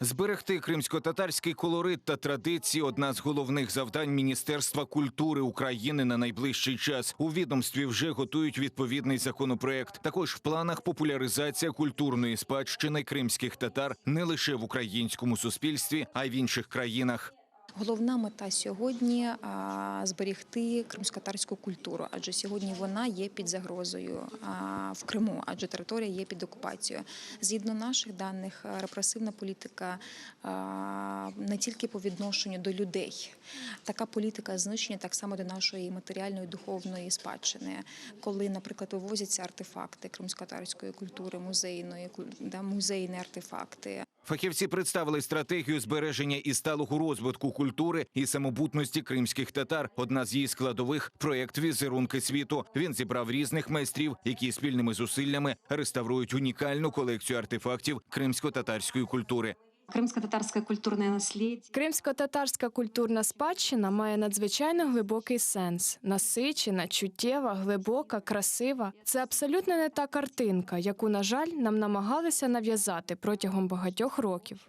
Зберегти кримсько-татарський колорит та традиції одна з головних завдань Міністерства культури України на найближчий час. У відомстві вже готують відповідний законопроект. Також в планах популяризація культурної спадщини кримських татар не лише в українському суспільстві, а й в інших країнах. Головна мета сьогодні а, зберегти кримськотарську культуру, адже сьогодні вона є під загрозою в Криму, адже територія є під окупацією. Згідно наших даних, репресивна політика не тільки по відношенню до людей, така політика знищення так само до нашої матеріальної духовної спадщини, коли, наприклад, вивозяться артефакти кримськотарської культури, музейної да, музейні артефакти. Фахівці представили стратегію збереження і сталого розвитку культури і самобутності кримських татар. Одна з її складових проєкт Візерунки світу. Він зібрав різних майстрів, які спільними зусиллями реставрують унікальну колекцію артефактів кримсько-татарської культури. Крымско-татарское культурне наслідь. Кримсько-татарська культурна спадщина має надзвичайно глибокий сенс, насичена, чуттєва, глибока, красива. Це абсолютно не та картинка, яку, на жаль, нам намагалися нав'язати протягом багатьох років.